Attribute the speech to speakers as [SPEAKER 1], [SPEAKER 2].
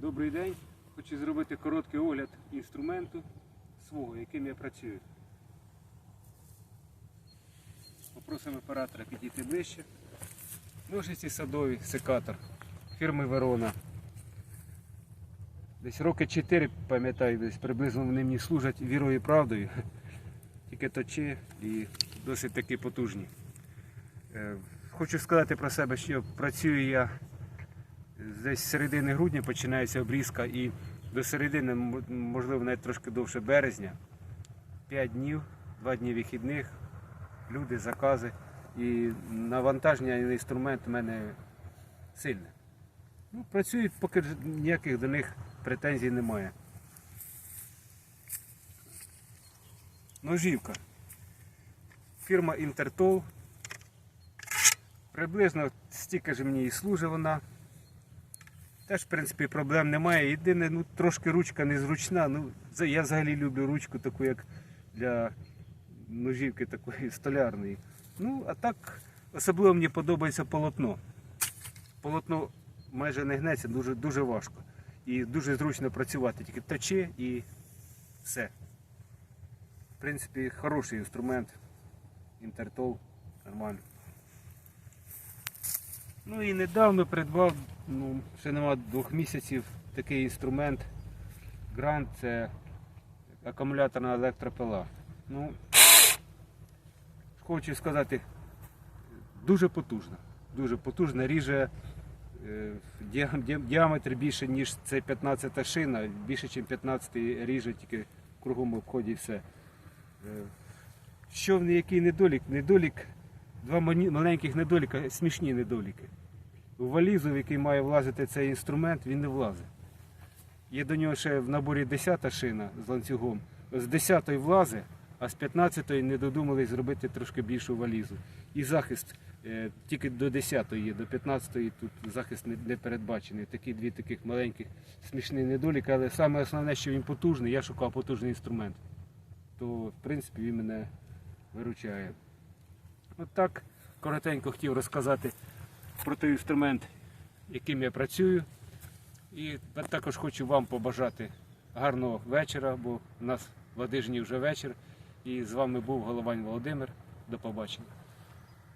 [SPEAKER 1] Добрий день. Хочу зробити короткий огляд інструменту свого, яким я працюю. Попросимо оператора підійти ближче. Ножиці садові, секатор фірми Верона. Десь роки 4, пам'ятаю, десь приблизно вони мені служать вірою і правдою. Тільки точі і досить таки потужні. Е, Хочу сказати про себе, що працюю я десь з середини грудня починається обрізка і до середини, можливо, навіть трошки довше березня. 5 днів, 2 дні вихідних, люди, закази. І навантаження на інструмент у мене сильне. Ну, працюють, поки ніяких до них претензій немає. Ножівка. Фірма Інтертол. Приблизно стільки ж мені і служить вона. Теж, в принципі, проблем немає. Єдине, ну трошки ручка незручна. Ну, я взагалі люблю ручку таку, як для ножівки такої столярної. Ну, а так, особливо мені подобається полотно. Полотно майже не гнеться, дуже, дуже важко. І дуже зручно працювати. Тільки точи і все. В принципі, хороший інструмент. Інтертол, нормально. Ну і недавно придбав, ну, ще нема двох місяців, такий інструмент. Грант це акумуляторна електропила. Ну, хочу сказати, дуже потужна. Дуже потужна, ріже е, діаметр більше, ніж це 15 шина, більше, ніж 15 ріже, тільки в кругом обході все. Е, Що в який недолік? Недолік, два маленьких недоліка, смішні недоліки. У валізу, в який має влазити цей інструмент, він не влазить. Є до нього ще в наборі 10 шина з ланцюгом. З 10 влазить, а з 15 не додумались зробити трошки більшу валізу. І захист е, тільки до 10 є, до 15 тут захист не, не передбачений. Такі дві таких маленьких смішні недоліки, але саме основне, що він потужний, я шукав потужний інструмент. То в принципі він мене виручає. От так коротенько хотів розказати про той інструмент, яким я працюю. І також хочу вам побажати гарного вечора, бо у нас в Ладижні вже вечір. І з вами був Головань Володимир. До побачення.